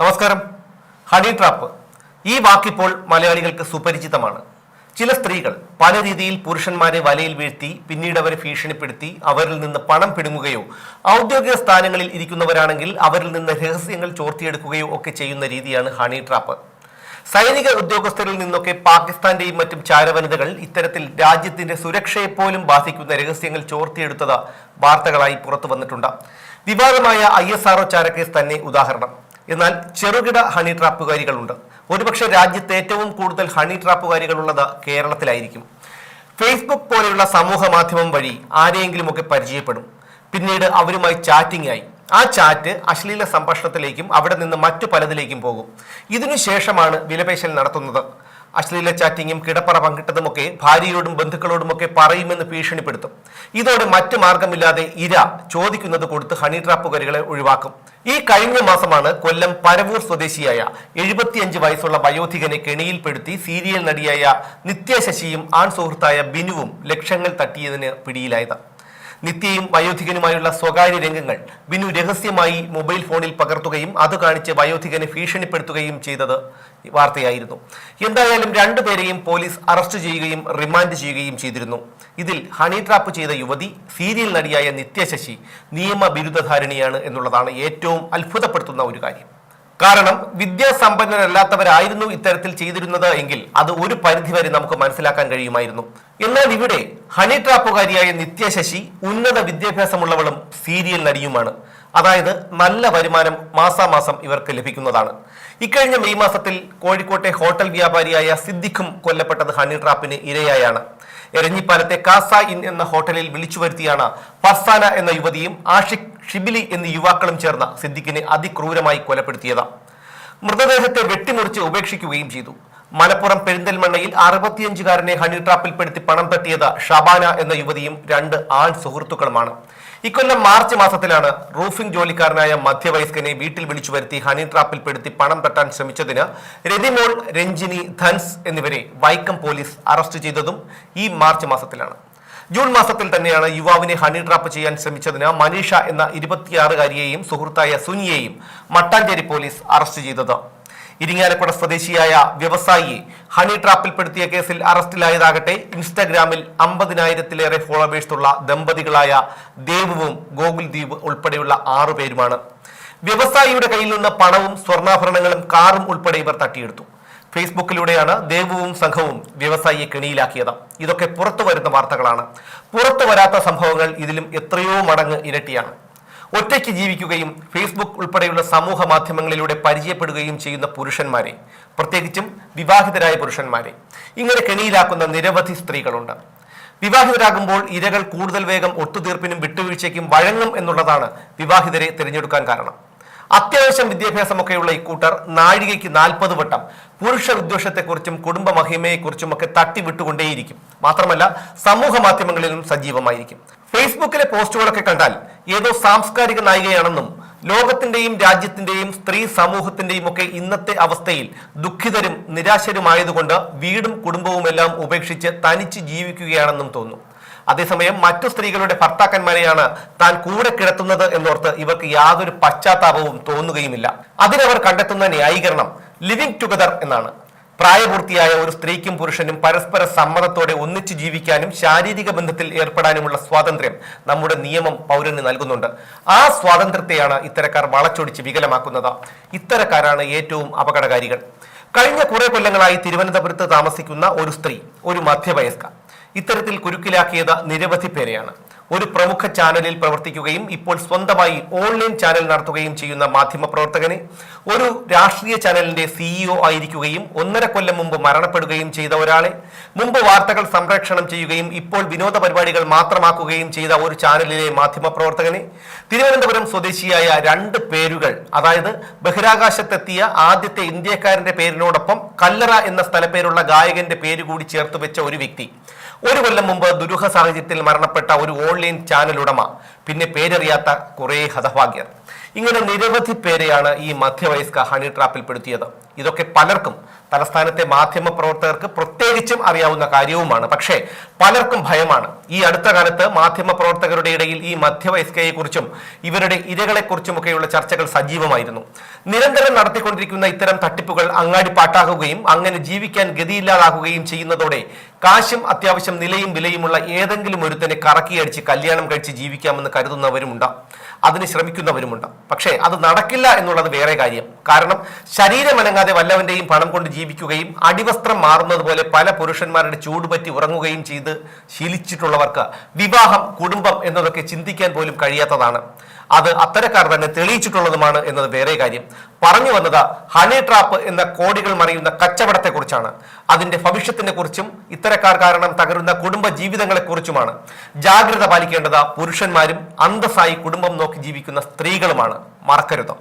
നമസ്കാരം. Honey trap. ഈ വാക്കിപ്പോൾ മലയാളികൾക്ക് സുപരിചിതമാണ്. ചില സ്ത്രീകൾ പല രീതിയിൽ പുരുഷന്മാരെ വലയിൽ വീഴ്ത്തി പിന്നീട് അവരെ ഭീഷണിപ്പെടുത്തി അവരിൽ നിന്ന് പണം പിടുങ്ങുകയോ ഔദ്യോഗിക സ്ഥാനങ്ങളിൽ ഇരിക്കുന്നവരാണെങ്കിൽ അവരിൽ നിന്ന് രഹസ്യങ്ങൾ ചോർത്തിയെടുക്കുകയോ ഒക്കെ ചെയ്യുന്ന രീതിയാണ് ഹണി ട്രാപ്പ്. സൈനിക ഉദ്യോഗസ്ഥരിൽ നിന്നൊക്കെ പാകിസ്ഥാന്റെയും മറ്റും ചാരവനിതകൾ ഇത്തരത്തിൽ രാജ്യത്തിന്റെ സുരക്ഷയെപ്പോലും ബാധിക്കുന്ന രഹസ്യങ്ങൾ ചോർത്തിയെടുത്തത് വാർത്തകളായി പുറത്തു വന്നിട്ടുണ്ട് വിവാദമായ ഐ എസ് ആർഒ ചാരക്കേസ് തന്നെ ഉദാഹരണം. എന്നാൽ ചെറുകിട ഹണി ട്രാപ്പുകാരികളുണ്ട് ഒരുപക്ഷെ രാജ്യത്ത് ഏറ്റവും കൂടുതൽ ഹണി ട്രാപ്പുകാരികളുള്ളത് കേരളത്തിലായിരിക്കും. ഫേസ്ബുക്ക് പോലെയുള്ള സമൂഹ മാധ്യമം വഴി ആരെയെങ്കിലുമൊക്കെ പരിചയപ്പെടും. പിന്നീട് അവരുമായി ചാറ്റിംഗ് ആയി. ആ ചാറ്റ് അശ്ലീല സംഭാഷണത്തിലേക്കും അവിടെ നിന്ന് മറ്റു പലതിലേക്കും പോകും. ഇതിനുശേഷമാണ് വിലപേശൽ നടത്തുന്നത്. അശ്ലീല ചാറ്റിങ്ങും കിടപ്പറ പങ്കിട്ടതുമൊക്കെ ഭാര്യയോടും ബന്ധുക്കളോടുമൊക്കെ പറയുമെന്ന് ഭീഷണിപ്പെടുത്തും. ഇതോടെ മറ്റു മാർഗമില്ലാതെ ഇര ചോദിക്കുന്നത് കൊടുത്ത് ഹണി ട്രാപ്പുകാരികളെ ഒഴിവാക്കും. ഈ കഴിഞ്ഞ മാസമാണ് കൊല്ലം പരവൂർ സ്വദേശിയായ എഴുപത്തിയഞ്ച് വയസ്സുള്ള വയോധികനെ കെണിയിൽപ്പെടുത്തി സീരിയൽ നടിയായ നിത്യശശിയും ആൺ സുഹൃത്തായ ബിനുവും ലക്ഷങ്ങൾ തട്ടിയതിന് പിടിയിലായത്. നിത്യയും വയോധികനുമായുള്ള സ്വകാര്യ രംഗങ്ങൾ ബിനു രഹസ്യമായി മൊബൈൽ ഫോണിൽ പകർത്തുകയും അത് കാണിച്ച് വയോധികനെ ഭീഷണിപ്പെടുത്തുകയും ചെയ്തത് വാർത്തയായിരുന്നു. എന്തായാലും രണ്ടുപേരെയും പോലീസ് അറസ്റ്റ് ചെയ്യുകയും റിമാൻഡ് ചെയ്യുകയും ചെയ്തിരുന്നു. ഇതിൽ ഹണി ട്രാപ്പ് ചെയ്ത യുവതി സീരിയൽ നടിയായ നിത്യശശി നിയമ ബിരുദധാരിണിയാണ് എന്നുള്ളതാണ് ഏറ്റവും അത്ഭുതപ്പെടുത്തുന്ന ഒരു കാര്യം. കാരണം വിദ്യാസമ്പന്നരല്ലാത്തവരായിരുന്നു ഇത്തരത്തിൽ ചെയ്തിരുന്നത് എങ്കിൽ അത് ഒരു പരിധിവരെ നമുക്ക് മനസ്സിലാക്കാൻ കഴിയുമായിരുന്നു. എന്നാൽ ഇവിടെ ഹണി ട്രാപ്പുകാരിയായ നിത്യശശി ഉന്നത വിദ്യാഭ്യാസമുള്ളവളും സീരിയൽ നടിയുമാണ്. അതായത് നല്ല വരുമാനം മാസാമാസം ഇവർക്ക് ലഭിക്കുന്നതാണ്. ഇക്കഴിഞ്ഞ മെയ് മാസത്തിൽ കോഴിക്കോട്ടെ ഹോട്ടൽ വ്യാപാരിയായ സിദ്ദിഖും കൊല്ലപ്പെട്ടത് ഹണി ട്രാപ്പിന് ഇരയായാണ്. എരഞ്ഞിപ്പാലത്തെ കാസ ഇൻ എന്ന ഹോട്ടലിൽ വിളിച്ചു വരുത്തിയാണ് ഫർസാന എന്ന യുവതിയും ആഷിഖ് ഷിബിലി എന്നീ യുവാക്കളും ചേർന്ന സിദ്ദിഖിനെ അതിക്രൂരമായി കൊലപ്പെടുത്തിയത്. മൃതദേഹത്തെ വെട്ടിമുറിച്ച് ഉപേക്ഷിക്കുകയും ചെയ്തു. മലപ്പുറം പെരിന്തൽമണ്ണയിൽ അറുപത്തിയഞ്ചുകാരനെ ഹണി ട്രാപ്പിൽപ്പെടുത്തി പണം തട്ടിയത് ഷബാന എന്ന യുവതിയും രണ്ട് ആൺ സുഹൃത്തുക്കളുമാണ്. ഇക്കൊല്ലം മാർച്ച് മാസത്തിലാണ് റൂഫിംഗ് ജോലിക്കാരനായ മധ്യവയസ്കനെ വീട്ടിൽ വിളിച്ചു വരുത്തി ഹണി ട്രാപ്പിൽപ്പെടുത്തി പണം തട്ടാൻ ശ്രമിച്ചതിന് രതിമോൾ രഞ്ജിനി ധൻസ് എന്നിവരെ വൈക്കം പോലീസ് അറസ്റ്റ് ചെയ്തതും ഈ മാർച്ച് മാസത്തിലാണ്. ജൂൺ മാസത്തിൽ തന്നെയാണ് യുവാവിനെ ഹണി ട്രാപ്പ് ചെയ്യാൻ ശ്രമിച്ചതിന് മനീഷ എന്ന ഇരുപത്തിയാറുകാരിയെയും സുഹൃത്തായ സുനിയെയും മട്ടാഞ്ചേരി പോലീസ് അറസ്റ്റ് ചെയ്തത്. ഇരിങ്ങാലക്കുട സ്വദേശിയായ വ്യവസായിയെ ഹണി ട്രാപ്പിൽപ്പെടുത്തിയ കേസിൽ അറസ്റ്റിലായതാകട്ടെ ഇൻസ്റ്റാഗ്രാമിൽ അമ്പതിനായിരത്തിലേറെ ഫോളോവേഴ്സുള്ള ദമ്പതികളായ ദേവുവും ഗോകുൽ ദ്വീപ് ഉൾപ്പെടെയുള്ള ആറുപേരുമാണ്. വ്യവസായിയുടെ കയ്യിൽ നിന്ന് പണവും സ്വർണാഭരണങ്ങളും കാറും ഉൾപ്പെടെ ഇവർ തട്ടിയെടുത്തു. ഫേസ്ബുക്കിലൂടെയാണ് ദേവുവും സംഘവും വ്യവസായിയെ കെണിയിലാക്കിയത്. ഇതൊക്കെ പുറത്തു വരുന്ന വാർത്തകളാണ്. പുറത്തു വരാത്ത സംഭവങ്ങൾ ഇതിലും എത്രയോ മടങ്ങ് ഇരട്ടിയാണ്. ഒറ്റയ്ക്ക് ജീവിക്കുകയും ഫേസ്ബുക്ക് ഉൾപ്പെടെയുള്ള സമൂഹ മാധ്യമങ്ങളിലൂടെ പരിചയപ്പെടുകയും ചെയ്യുന്ന പുരുഷന്മാരെ പ്രത്യേകിച്ചും വിവാഹിതരായ പുരുഷന്മാരെ ഇങ്ങനെ കെണിയിലാക്കുന്ന നിരവധി സ്ത്രീകളുണ്ട്. വിവാഹിതരാകുമ്പോൾ ഇരകൾ കൂടുതൽ വേഗം ഒത്തുതീർപ്പിനും വിട്ടുവീഴ്ചയ്ക്കും വഴങ്ങും എന്നുള്ളതാണ് വിവാഹിതരെ തിരഞ്ഞെടുക്കാൻ കാരണം. അത്യാവശ്യം വിദ്യാഭ്യാസമൊക്കെയുള്ള ഇക്കൂട്ടർ നാഴികയ്ക്ക് നാൽപ്പത് വട്ടം പുരുഷ വിദ്വേഷത്തെക്കുറിച്ചും കുടുംബ മഹിമയെക്കുറിച്ചും ഒക്കെ തട്ടിവിട്ടുകൊണ്ടേയിരിക്കും. മാത്രമല്ല സമൂഹ മാധ്യമങ്ങളിലും സജീവമായിരിക്കും. ഫേസ്ബുക്കിലെ പോസ്റ്റുകളൊക്കെ കണ്ടാൽ ഏതോ സാംസ്കാരിക നായികയാണെന്നും ലോകത്തിന്റെയും രാജ്യത്തിന്റെയും സ്ത്രീ സമൂഹത്തിന്റെയും ഒക്കെ ഇന്നത്തെ അവസ്ഥയിൽ ദുഃഖിതരും നിരാശരുമായതുകൊണ്ട് വീടും കുടുംബവും എല്ലാം ഉപേക്ഷിച്ച് തനിച്ച് ജീവിക്കുകയാണെന്നും തോന്നും. അതേസമയം മറ്റു സ്ത്രീകളുടെ ഭർത്താക്കന്മാരെയാണ് താൻ കൂടെ കിടത്തുന്നത് എന്നോർത്ത് ഇവർക്ക് യാതൊരു പശ്ചാത്താപവും തോന്നുകയുമില്ല. അതിനവർ കണ്ടെത്തുന്ന ന്യായീകരണം ലിവിംഗ് ടുഗദർ എന്നാണ്. പ്രായപൂർത്തിയായ ഒരു സ്ത്രീക്കും പുരുഷനും പരസ്പര സമ്മതത്തോടെ ഒന്നിച്ചു ജീവിക്കാനും ശാരീരിക ബന്ധത്തിൽ ഏർപ്പെടാനുമുള്ള സ്വാതന്ത്ര്യം നമ്മുടെ നിയമം പൗരന് നൽകുന്നുണ്ട്. ആ സ്വാതന്ത്ര്യത്തെയാണ് ഇത്തരക്കാർ വളച്ചൊടിച്ച് വികലമാക്കുന്നത്. ഇത്തരക്കാരാണ് ഏറ്റവും അപകടകാരികൾ. കഴിഞ്ഞ കുറെ കൊല്ലങ്ങളായി തിരുവനന്തപുരത്ത് താമസിക്കുന്ന ഒരു സ്ത്രീ ഒരു മധ്യവയസ്ക. ഇത്തരത്തിൽ കുരുക്കിലാക്കിയത് നിരവധി പേരെയാണ്. ഒരു പ്രമുഖ ചാനലിൽ പ്രവർത്തിക്കുകയും ഇപ്പോൾ സ്വന്തമായി ഓൺലൈൻ ചാനൽ നടത്തുകയും ചെയ്യുന്ന മാധ്യമ പ്രവർത്തകനെ ഒരു രാഷ്ട്രീയ ചാനലിന്റെ സിഇഒ ആയിരിക്കുകയും ഒന്നര കൊല്ലം മുമ്പ് മരണപ്പെടുകയും ചെയ്ത ഒരാളെ മുമ്പ് വാർത്തകൾ സംപ്രേഷണം ചെയ്യുകയും ഇപ്പോൾ വിനോദ പരിപാടികൾ മാത്രമാക്കുകയും ചെയ്ത ഒരു ചാനലിലെ മാധ്യമ പ്രവർത്തകനെ തിരുവനന്തപുരം സ്വദേശിയായ രണ്ട് പേരുകൾ അതായത് ബഹിരാകാശത്തെത്തിയ ആദ്യത്തെ ഇന്ത്യക്കാരന്റെ പേരിനോടൊപ്പം കല്ലറ എന്ന സ്ഥലപ്പേരുള്ള ഗായകന്റെ പേര് കൂടി ചേർത്ത് വെച്ച ഒരു വ്യക്തി. ഒരു കൊല്ലം മുമ്പ് ദുരൂഹ സാഹചര്യത്തിൽ മരണപ്പെട്ട ഒരു ഓൺലൈൻ ചാനൽ ഉടമ. പിന്നെ പേരറിയാത്ത കുറേ ഹതഭാഗ്യർ. ഇങ്ങനെ നിരവധി പേരെയാണ് ഈ മധ്യവയസ്ക ഹണി ട്രാപ്പിൽ പെടുത്തിയത്. ഇതൊക്കെ പലർക്കും തലസ്ഥാനത്തെ മാധ്യമ പ്രവർത്തകർക്ക് പ്രത്യേകിച്ചും അറിയാവുന്ന കാര്യവുമാണ്. പക്ഷേ പലർക്കും ഭയമാണ്. ഈ അടുത്ത കാലത്ത് മാധ്യമ പ്രവർത്തകരുടെ ഇടയിൽ ഈ മധ്യവയസ്കയെക്കുറിച്ചും ഇവരുടെ ഇരകളെക്കുറിച്ചുമൊക്കെയുള്ള ചർച്ചകൾ സജീവമായിരുന്നു. നിരന്തരം നടത്തിക്കൊണ്ടിരിക്കുന്ന ഇത്തരം തട്ടിപ്പുകൾ അങ്ങാടി പാട്ടാകുകയും അങ്ങനെ ജീവിക്കാൻ ഗതിയില്ലാതാകുകയും ചെയ്യുന്നതോടെ കാശും അത്യാവശ്യം നിലയും വിലയുമുള്ള ഏതെങ്കിലും ഒരുത്തനെ കറക്കിയടിച്ച് കല്യാണം കഴിച്ച് ജീവിക്കാമെന്ന് കരുതുന്നവരുമുണ്ട്. അതിന് ശ്രമിക്കുന്നവരുമുണ്ട്. പക്ഷേ അത് നടക്കില്ല എന്നുള്ളത് വേറെ കാര്യം. കാരണം ശരീരം അനങ്ങാതെ വല്ലവന്റെയും പണം കൊണ്ട് ജീവിക്കുകയും അടിവസ്ത്രം മാറുന്നത് പോലെ പല പുരുഷന്മാരുടെ ചൂടുപറ്റി ഉറങ്ങുകയും ചെയ്ത് ശീലിച്ചിട്ടുള്ളവർക്ക് വിവാഹം കുടുംബം എന്നതൊക്കെ ചിന്തിക്കാൻ പോലും കഴിയാത്തതാണ്. അത് അത്തരക്കാർ തന്നെ തെളിയിച്ചിട്ടുള്ളതുമാണ് എന്നത് വേറെ കാര്യം. പറഞ്ഞു വന്നത് ഹണി ട്രാപ്പ് എന്ന കോടികൾ മറിയുന്ന കച്ചവടത്തെക്കുറിച്ചാണ്. അതിന്റെ ഭവിഷ്യത്തിനെ കുറിച്ചും ഇത്തരക്കാർ കാരണം തകരുന്ന കുടുംബ ജീവിതങ്ങളെക്കുറിച്ചുമാണ്. ജാഗ്രത പാലിക്കേണ്ടത് പുരുഷന്മാരും അന്തസ്സായി കുടുംബം നോക്കി ജീവിക്കുന്ന സ്ത്രീകളുമാണ്. മറക്കരുത്.